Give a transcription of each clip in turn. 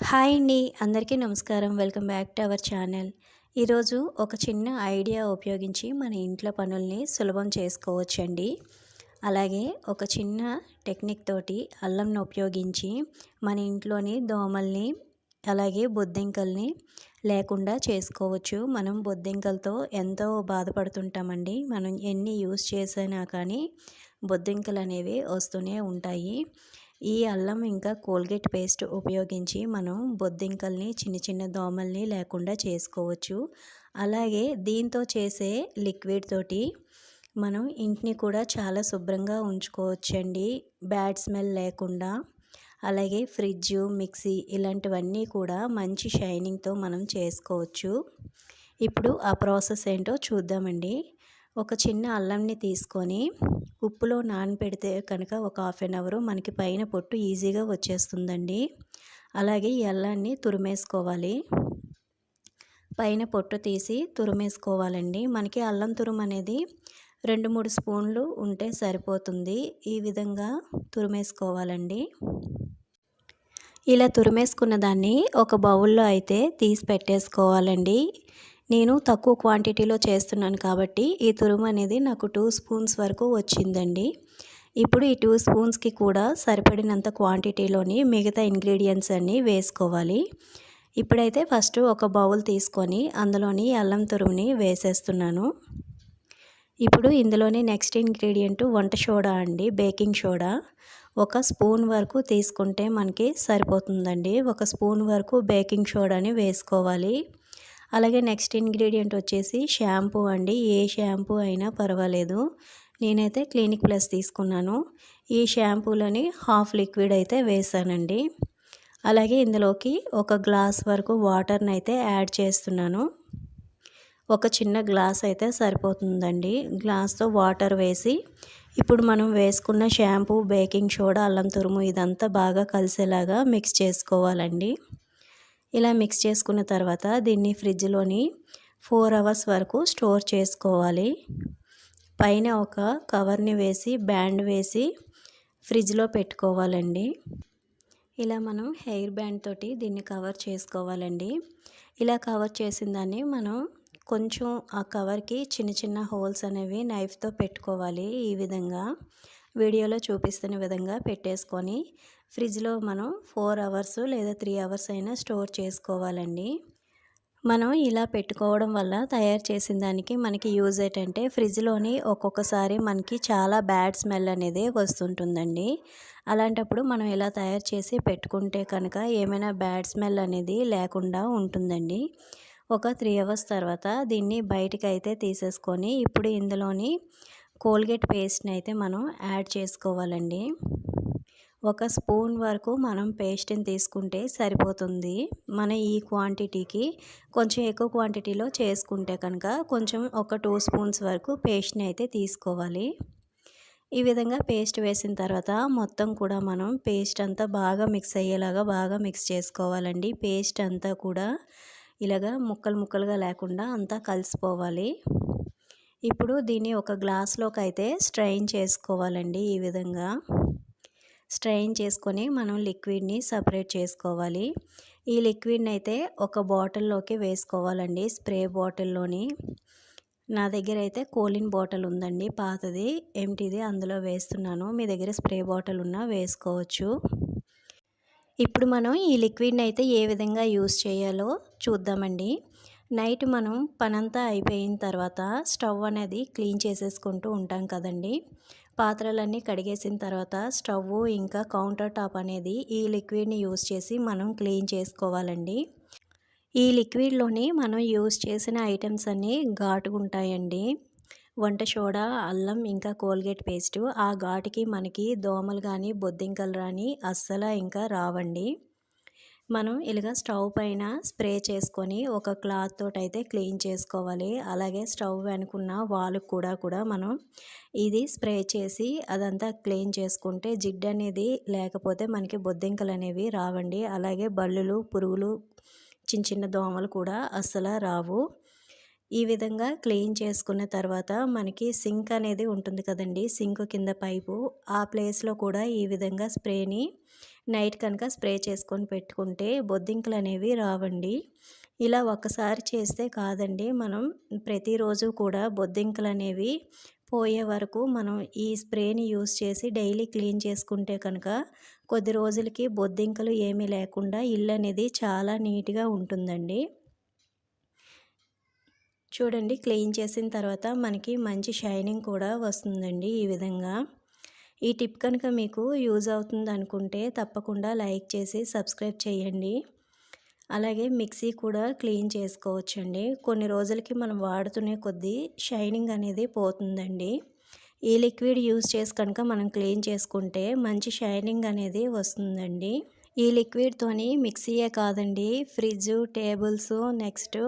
Hi అండి. అందరికీ నమస్కారం. Welcome back to our channel. ఈరోజు ఒక చిన్న ఐడియా ఉపయోగించి మన ఇంట్లో పనుల్ని సులభం చేసుకోవచ్చండి. అలాగే ఒక చిన్న టెక్నిక్ తోటి అల్లంను ఉపయోగించి మన ఇంట్లోని దోమల్ని అలాగే బొద్దింకల్ని లేకుండా చేసుకోవచ్చు. మనం బొద్దింకలతో ఎంతో బాధపడుతుంటామండి. మనం ఎన్ని యూస్ చేసినా కానీ బొద్దింకలు అనేవి వస్తూనే ఉంటాయి. ఈ అల్లం ఇంకా కోల్గేట్ పేస్ట్ ఉపయోగించి మనం బొద్దింకల్ని చిన్న చిన్న దోమల్ని లేకుండా చేసుకోవచ్చు. అలాగే దీంతో చేసే లిక్విడ్ తోటి మనం ఇంటిని కూడా చాలా శుభ్రంగా ఉంచుకోవచ్చండి. బ్యాడ్ స్మెల్ లేకుండా. అలాగే ఫ్రిడ్జ్ మిక్సీ ఇలాంటివన్నీ కూడా మంచి షైనింగ్తో మనం చేసుకోవచ్చు. ఇప్పుడు ఆ ప్రాసెస్ ఏంటో చూద్దామండి. ఒక చిన్న అల్లంని తీసుకొని ఉప్పులో నానబెడితే కనుక ఒక హాఫ్ అన్ అవర్ మనకి పైన పొట్టు ఈజీగా వచ్చేస్తుందండి. అలాగే ఈ అల్లాన్ని తురిమేసుకోవాలి. పైన పొట్టు తీసి తురిమేసుకోవాలండి. మనకి అల్లం తురుము అనేది రెండు మూడు స్పూన్లు ఉంటే సరిపోతుంది. ఈ విధంగా తురిమేసుకోవాలండి. ఇలా తురిమేసుకున్న దాన్ని ఒక బౌల్లో అయితే తీసి పెట్టేసుకోవాలండి. నేను తక్కువ క్వాంటిటీలో చేస్తున్నాను కాబట్టి ఈ తురుము అనేది నాకు టూ స్పూన్స్ వరకు వచ్చిందండి. ఇప్పుడు ఈ టూ స్పూన్స్కి కూడా సరిపడినంత క్వాంటిటీలోని మిగతా ఇంగ్రీడియంట్స్ అన్నీ వేసుకోవాలి. ఇప్పుడైతే ఫస్ట్ ఒక బౌల్ తీసుకొని అందులోని అల్లం తురుముని వేసేస్తున్నాను. ఇప్పుడు ఇందులోని నెక్స్ట్ ఇంగ్రీడియంట్ వంట సోడా అండి బేకింగ్ సోడా. ఒక స్పూన్ వరకు తీసుకుంటే మనకి సరిపోతుందండి. ఒక స్పూన్ వరకు బేకింగ్ సోడాని వేసుకోవాలి. అలాగే నెక్స్ట్ ఇంగ్రీడియంట్ వచ్చేసి షాంపూ అండి. ఏ షాంపూ అయినా పర్వాలేదు. నేనైతే క్లినిక్ ప్లస్ తీసుకున్నాను. ఈ షాంపూలని హాఫ్ లిక్విడ్ అయితే వేసానండి. అలాగే ఇందులోకి ఒక గ్లాస్ వరకు వాటర్ని అయితే యాడ్ చేస్తున్నాను. ఒక చిన్న గ్లాస్ అయితే సరిపోతుందండి. గ్లాస్తో వాటర్ వేసి ఇప్పుడు మనం వేసుకున్న షాంపూ బేకింగ్ సోడా అల్లం తురుము ఇదంతా బాగా కలిసేలాగా మిక్స్ చేసుకోవాలండి. ఇలా మిక్స్ చేసుకున్న తర్వాత దీన్ని ఫ్రిడ్జ్లోని ఫోర్ అవర్స్ వరకు స్టోర్ చేసుకోవాలి. పైన ఒక కవర్ని వేసి బ్యాండ్ వేసి ఫ్రిడ్జ్లో పెట్టుకోవాలండి. ఇలా మనం హెయిర్ బ్యాండ్ తోటి దీన్ని కవర్ చేసుకోవాలండి. ఇలా కవర్ చేసిన దాన్ని మనం కొంచెం ఆ కవర్కి చిన్న చిన్న హోల్స్ అనేవి నైఫ్తో పెట్టుకోవాలి ఈ విధంగా. వీడియోలో చూపిస్తున్న విధంగా పెట్టేసుకొని ఫ్రిడ్జ్లో మనం ఫోర్ అవర్స్ లేదా త్రీ అవర్స్ అయినా స్టోర్ చేసుకోవాలండి. మనం ఇలా పెట్టుకోవడం వల్ల తయారు చేసిన దానికి మనకి యూజ్ ఏంటంటే ఫ్రిడ్జ్లోని ఒక్కొక్కసారి మనకి చాలా బ్యాడ్ స్మెల్ అనేది వస్తుంటుందండి. అలాంటప్పుడు మనం ఇలా తయారు చేసి పెట్టుకుంటే కనుక ఏమైనా బ్యాడ్ స్మెల్ అనేది లేకుండా ఉంటుందండి. ఒక త్రీ అవర్స్ తర్వాత దీన్ని బయటికి అయితే తీసేసుకొని ఇప్పుడు ఇందులోని కోల్గేట్ పేస్ట్ని అయితే మనం యాడ్ చేసుకోవాలండి. ఒక స్పూన్ వరకు మనం పేస్ట్ని తీసుకుంటే సరిపోతుంది. మన ఈ క్వాంటిటీకి కొంచెం ఎక్కువ క్వాంటిటీలో చేసుకుంటే కనుక కొంచెం ఒక టూ స్పూన్స్ వరకు పేస్ట్ని అయితే తీసుకోవాలి. ఈ విధంగా పేస్ట్ వేసిన తర్వాత మొత్తం కూడా మనం పేస్ట్ అంతా బాగా మిక్స్ అయ్యేలాగా బాగా మిక్స్ చేసుకోవాలండి. పేస్ట్ అంతా కూడా ఇలాగా ముక్కలు ముక్కలుగా లేకుండా అంతా కలిసిపోవాలి. ఇప్పుడు దీన్ని ఒక గ్లాస్లోకి అయితే స్ట్రైన్ చేసుకోవాలండి ఈ విధంగా. స్ట్రెయిన్ చేసుకొని మనం లిక్విడ్ని సపరేట్ చేసుకోవాలి. ఈ లిక్విడ్ని అయితే ఒక బాటిల్లోకి వేసుకోవాలండి స్ప్రే బాటిల్లోని. నా దగ్గర అయితే కోలిన్ బాటిల్ ఉందండి పాతది ఎంటిది అందులో వేస్తున్నాను. మీ దగ్గర స్ప్రే బాటిల్ ఉన్నా వేసుకోవచ్చు. ఇప్పుడు మనం ఈ లిక్విడ్ని అయితే ఏ విధంగా యూస్ చేయాలో చూద్దామండి. నైట్ మనం పనంతా అయిపోయిన తర్వాత స్టవ్ అనేది క్లీన్ చేసేసుకుంటూ ఉంటాం కదండి. పాత్రలన్నీ కడిగేసిన తర్వాత స్టవ్ ఇంకా కౌంటర్ టాప్ అనేది ఈ లిక్విడ్ని యూస్ చేసి మనం క్లీన్ చేసుకోవాలండి. ఈ లిక్విడ్లోని మనం యూస్ చేసిన ఐటమ్స్ అన్నీ ఉంటాయండి. వంట సోడా అల్లం ఇంకా కోల్గేట్ పేస్టు ఆ ఘాటుకి మనకి దోమలు కానీ బొద్దింకలు కానీ అస్సలు ఇంకా రావండి. మనం ఇలాగ స్టవ్ పైన స్ప్రే చేసుకొని ఒక క్లాత్ తోటి అయితే క్లీన్ చేసుకోవాలి. అలాగే స్టవ్ వెనుకున్న వాల్ కూడా కూడా మనం ఇది స్ప్రే చేసి అదంతా క్లీన్ చేసుకుంటే జిడ్డు అనేది లేకపోతే మనకి బొద్దింకలు అనేవి రావండి. అలాగే బల్లులు పురుగులు చిన్న చిన్న దోమలు కూడా అస్సలు రావు. ఈ విధంగా క్లీన్ చేసుకున్న తర్వాత మనకి సింక్ అనేది ఉంటుంది కదండి. సింక్ కింద పైపు ఆ ప్లేస్లో కూడా ఈ విధంగా స్ప్రేని నైట్ కనుక స్ప్రే చేసుకొని పెట్టుకుంటే బొద్దింకలు అనేవి రావండి. ఇలా ఒక్కసారి చేస్తే కాదండి మనం ప్రతిరోజు కూడా బొద్దింకలు అనేవి పోయే వరకు మనం ఈ స్ప్రేని యూస్ చేసి డైలీ క్లీన్ చేసుకుంటే కనుక కొద్ది రోజులకి బొద్దింకలు ఏమీ లేకుండా ఇల్లు అనేది చాలా నీట్గా ఉంటుందండి. చూడండి క్లీన్ చేసిన తర్వాత మనకి మంచి షైనింగ్ కూడా వస్తుందండి ఈ విధంగా. ఈ టిప్ కనుక మీకు యూజ్ అవుతుంది అనుకుంటే తప్పకుండా లైక్ చేసి సబ్స్క్రైబ్ చేయండి. అలాగే మిక్సీ కూడా క్లీన్ చేసుకోవచ్చండి. కొన్ని రోజులకి మనం వాడుతునే కొద్దీ షైనింగ్ అనేది పోతుందండి. ఈ లిక్విడ్ యూజ్ చేసి కనుక మనం క్లీన్ చేసుకుంటే మంచి షైనింగ్ అనేది వస్తుందండి. ఈ లిక్విడ్తోని మిక్సీయే కాదండి ఫ్రిడ్జ్ టేబుల్స్ నెక్స్ట్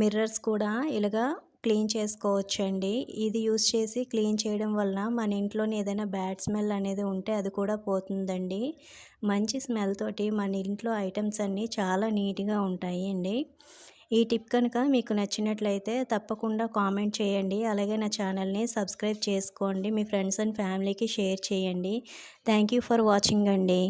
మిర్రర్స్ కూడా ఇలాగా క్లీన్ చేసుకోవచ్చండి. ఇది యూస్ చేసి క్లీన్ చేయడం వలన మన ఇంట్లోని ఏదైనా బ్యాడ్ స్మెల్ అనేది ఉంటే అది కూడా పోతుందండి. మంచి స్మెల్ తోటి మన ఇంట్లో ఐటమ్స్ అన్నీ చాలా నీట్గా ఉంటాయి అండి ఈ టిప్ కనుక మీకు నచ్చినట్లయితే తప్పకుండా కామెంట్ చేయండి. అలాగే నా ఛానల్ని సబ్స్క్రైబ్ చేసుకోండి. మీ ఫ్రెండ్స్ అండ్ ఫ్యామిలీకి షేర్ చేయండి. థ్యాంక్ ఫర్ వాచింగ్ అండి.